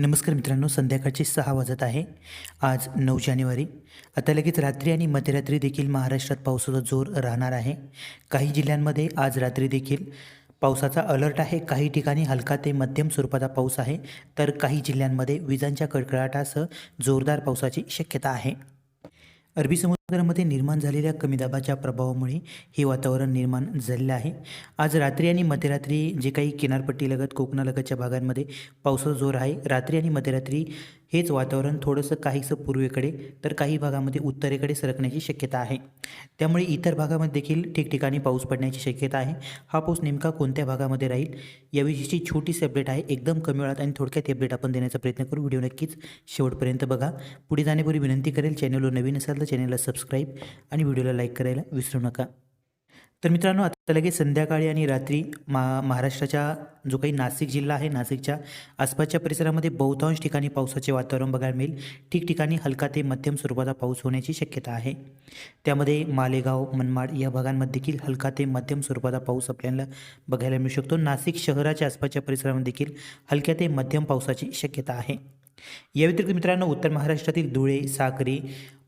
नमस्कार मित्रांनो संध्याकाळचे सहा वाजत आहे. आज नऊ जानेवारी. आता लगेच रात्री आणि मध्यरात्री देखील महाराष्ट्रात पावसाचा जोर राहणार आहे. काही जिल्ह्यांमध्ये आज रात्री देखील पावसाचा अलर्ट आहे. काही ठिकाणी हलका ते मध्यम स्वरूपाचा पाऊस आहे. तर काही जिल्ह्यांमध्ये विजांच्या कडकडाटासह जोरदार पावसाची शक्यता आहे. अरबी समुद्रामध्ये निर्माण झालेल्या कमी दाबाच्या प्रभावामुळे हे वातावरण निर्माण झालेलं आहे. आज रात्री आणि मध्यरात्री जे काही किनारपट्टीलगत कोकणालगतच्या भागांमध्ये पावसाचा जोर आहे. रात्री आणि मध्यरात्री हेच वातावरण थोडंसं काहीसं पूर्वेकडे तर काही भागामध्ये उत्तरेकडे सरकण्याची शक्यता आहे. त्यामुळे इतर भागामध्ये देखील ठिकठिकाणी पाऊस पडण्याची शक्यता आहे. हा पाऊस नेमका कोणत्या भागामध्ये राहील? याविषयीची छोटीशी अपडेट आहे. एकदम कमी वेळात आणि थोडक्यात अपडेट आपण देण्याचा प्रयत्न करू. व्हिडिओ नक्कीच शेवटपर्यंत बघा. पुढे जाण्यापूर्वी विनंती करेल चॅनलवर नवीन असाल तर चॅनलला सबस्क्राईब आणि व्हिडिओला लाईक करायला विसरू नका. तर मित्रांनो आता लगेच संध्याकाळी आणि रात्री मा महाराष्ट्राच्या जो काही नाशिक जिल्हा आहे नाशिकच्या आसपासच्या परिसरामध्ये बहुतांश ठिकाणी पावसाचे वातावरण बघायला मिळेल. ठिकठिकाणी हलका ते मध्यम स्वरूपाचा पाऊस होण्याची शक्यता आहे. त्यामध्ये मालेगाव मनमाड या भागांमध्ये देखील हलका ते मध्यम स्वरूपाचा पाऊस आपल्याला बघायला मिळू शकतो. नाशिक शहराच्या आसपासच्या परिसरामध्ये देखील हलक्या ते मध्यम पावसाची शक्यता आहे. या व्यतिरिक्त मित्रांनो उत्तर महाराष्ट्रातील धुळे साक्री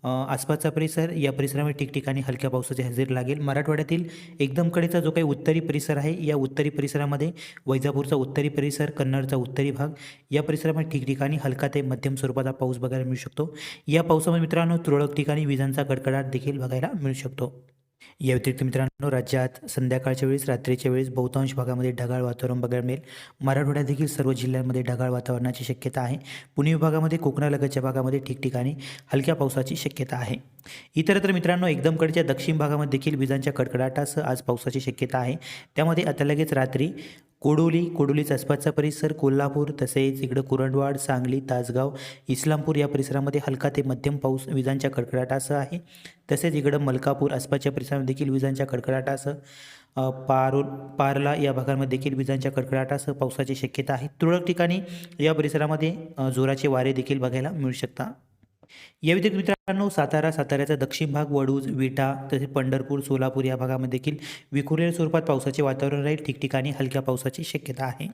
आसपासचा परिसर या परिसरामध्ये ठिकठिकाणी हलक्या पावसाची हजेरी लागेल. मराठवाड्यातील एकदमकडेचा जो काही उत्तरी परिसर आहे या उत्तरी परिसरामध्ये वैजापूरचा उत्तरी परिसर कन्नडचा उत्तरी भाग या परिसरामध्ये ठिकठिकाणी हलका ते मध्यम स्वरूपाचा पाऊस बघायला मिळू शकतो. या पावसामध्ये मित्रांनो तुरळक ठिकाणी विजांचा कडकडाट देखील बघायला मिळू शकतो. या व्यतिरिक्त मित्रांनो राज्यात संध्याकाळच्या वेळेस रात्रीच्या वेळेस बहुतांश भागामध्ये ढगाळ वातावरण बघायला मिळेल. मराठवाड्यात देखील सर्व जिल्ह्यांमध्ये ढगाळ वातावरणाची शक्यता आहे. पुणे विभागामध्ये कोकणालगतच्या भागामध्ये ठिकठिकाणी हलक्या पावसाची शक्यता आहे. इतरत्र मित्रांनो एकदमकडच्या दक्षिण भागामध्ये देखील विजांच्या कडकडाटासह आज पावसाची शक्यता आहे. त्यामध्ये आता लगेच रात्री कोडोली कोडोलीचा आसपासचा परिसर कोल्हापूर तसेच इकडं कुरंडवाड सांगली तासगाव इस्लामपूर या परिसरामध्ये हलका ते मध्यम पाऊस विजांच्या कडकडाटासह आहे. तसेच इकडं मलकापूर आसपासच्या परिसरामध्ये देखील विजांच्या कडकडाटासह अ, पारो पारला या भागांमध्ये देखील विजांच्या कडकडाटासह पावसाची शक्यता आहे. तुरळक ठिकाणी या परिसरामध्ये जोराचे वारे देखील बघायला मिळू शकतात या व्यतिरिक्त मित्रांनो सातारा साताऱ्याचा दक्षिण भाग वडूज विटा तसेच पंढरपूर सोलापूर या भागामध्ये देखील विखुरलेल्या स्वरूपात पावसाचे वातावरण राहील. ठिकठिकाणी हलक्या पावसाची शक्यता आहे.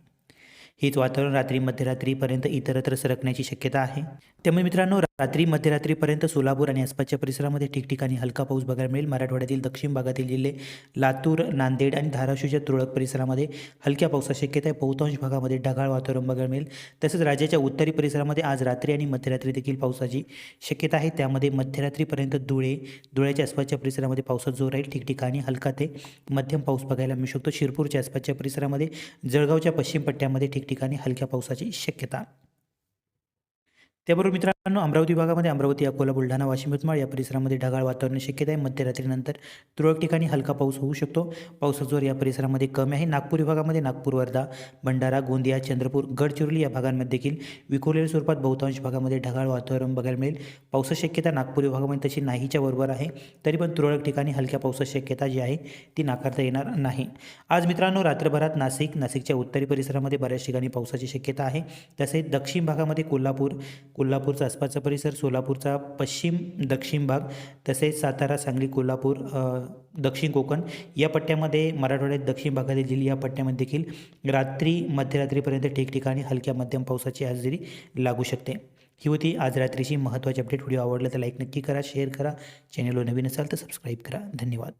हेच वातावरण रात्री मध्यरात्रीपर्यंत इतरत्र सरकण्याची शक्यता आहे. त्यामुळे मित्रांनो रात्री मध्यरात्रीपर्यंत सोलापूर आणि आसपासच्या परिसरामध्ये ठिकठिकाणी हलका पाऊस बघायला मिळेल. मराठवाड्यातील दक्षिण भागातील जिल्हे लातूर नांदेड आणि धाराशिवच्या तुरळक परिसरामध्ये हलक्या पावसाची शक्यता आहे. बहुतांश भागामध्ये ढगाळ वातावरण बघायला मिळेल. तसेच राज्याच्या उत्तरी परिसरामध्ये आज रात्री आणि मध्यरात्री देखील पावसाची शक्यता आहे. त्यामध्ये मध्यरात्रीपर्यंत धुळे धुळ्याच्या आसपासच्या परिसरामध्ये पावसाचा जोर राहील. ठिकठिकाणी हलका ते मध्यम पाऊस बघायला मिळू शकतो. शिरपूरच्या आसपासच्या परिसरामध्ये जळगावच्या पश्चिम पट्ट्यामध्ये ठिकठिकाणी हलक्या पावसाची शक्यता त्याबरोबर मित्रांनो अमरावती भागामध्ये अमरावती अकोला बुलढाणा वाशिम यवतमाळ या परिसरामध्ये ढगाळ वातावरण शक्यता आहे. मध्यरात्रीनंतर तुरळक ठिकाणी हलका पाऊस होऊ शकतो. पावसाचा जोर या परिसरामध्ये कमी आहे. नागपूर विभागामध्ये नागपूर वर्धा भंडारा गोंदिया चंद्रपूर गडचिरोली या भागांमध्ये देखील विखुरलेल्या स्वरूपात बहुतांश भागामध्ये ढगाळ वातावरण बघायला मिळेल. पावसाची शक्यता नागपूर विभागामध्ये तशी नाहीच्या बरोबर आहे. तरी पण तुरळक ठिकाणी हलक्या पावसाची शक्यता जी आहे ती नाकारता येणार नाही. आज मित्रांनो रात्रभरात नाशिक नाशिकच्या उत्तरी परिसरामध्ये बऱ्याच ठिकाणी पावसाची शक्यता आहे. तसेच दक्षिण भागामध्ये कोल्हापूर कोल्हापूरचा आसपासचा परिसर सोलापूरचा पश्चिम दक्षिण भाग तसेच सातारा सांगली कोल्हापूर दक्षिण कोकण या पट्ट्यामध्ये मराठवाड्यात दक्षिण भागातील जिल्हे या पट्ट्यामध्ये देखील रात्री मध्यरात्रीपर्यंत ठिकठिकाणी हलक्या मध्यम पावसाची हजेरी लागू शकते. ही होती आज रात्रीची महत्त्वाची अपडेट व्हिडिओ आवडला तर लाईक नक्की करा शेअर करा. चॅनलवर नवीन असाल तर सबस्क्राईब करा. धन्यवाद.